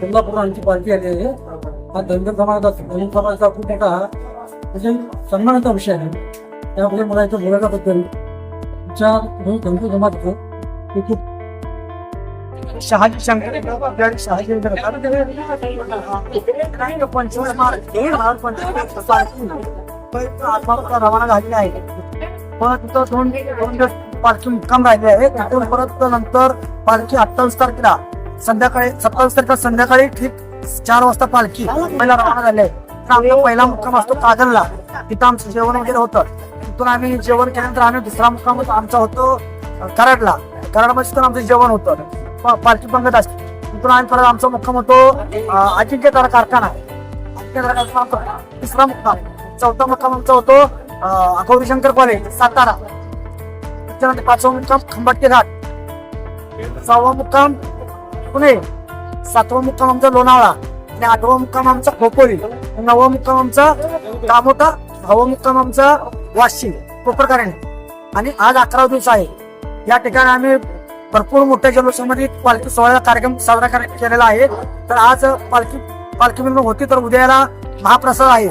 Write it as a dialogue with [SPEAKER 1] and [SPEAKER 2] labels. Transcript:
[SPEAKER 1] कोल्हापूर आमची पार्टी आली आहे हा धनगर समाजाचा धनगर समाजाचा खूप मोठा म्हणजे सन्मानाचा विषय आहे त्यामुळे मला इथं बोलायच्याबद्दल तुमच्या दोन धनगर समाज होतो ते खूप
[SPEAKER 2] शहाजी शंकर शहाजी रवाना झालेली आहे परत दोन दोन दिवस पालखी मुक्काम राहिले आहे परत नंतर पालखी अठ्ठावीस तारखेला संध्याकाळी सत्तावीस तारखेला संध्याकाळी ठीक चार वाजता पालखी. पहिला रवाना झाले तर आमचा पहिला मुक्काम असतो कागलला तिथं आमचं जेवण वगैरे होतं. तिथून आम्ही जेवण केल्यानंतर आम्ही दुसरा मुक्काम आमचा होतो कराडला. कराडमध्ये तिथून आमचं जेवण होतं. पालखी पंगत असते. तिथून आम्ही परत आमचा मुक्काम होतो अजिंक्य तारा कारखाना. अजिंक्य तारा कारखाना तिसरा मुक्काम. चौथा मुक्काम आमचा होतो अं, गौरीशंकर कॉलेज सातारा. त्याच्यानंतर पाचवा मुक्काम खंबाटके घाट. सहावा मुक्काम पुणे. सातवा मुक्काम आमचा लोणावळा. आणि आठवा मुक्काम आमचा खोपोली. नववा मुक्काम आमचा दामोटा दहावा मुक्काम आमचा वाशी कोपरकरांनी. आणि आज अकरा दिवस आहे. या ठिकाणी आम्ही भरपूर मोठ्या जल्लोषामध्ये पालखी सोहळा कार्यक्रम साजरा केलेला आहे. तर आज पालखी पालखी मिरवणूक होती तर उद्याला महाप्रसाद आहे.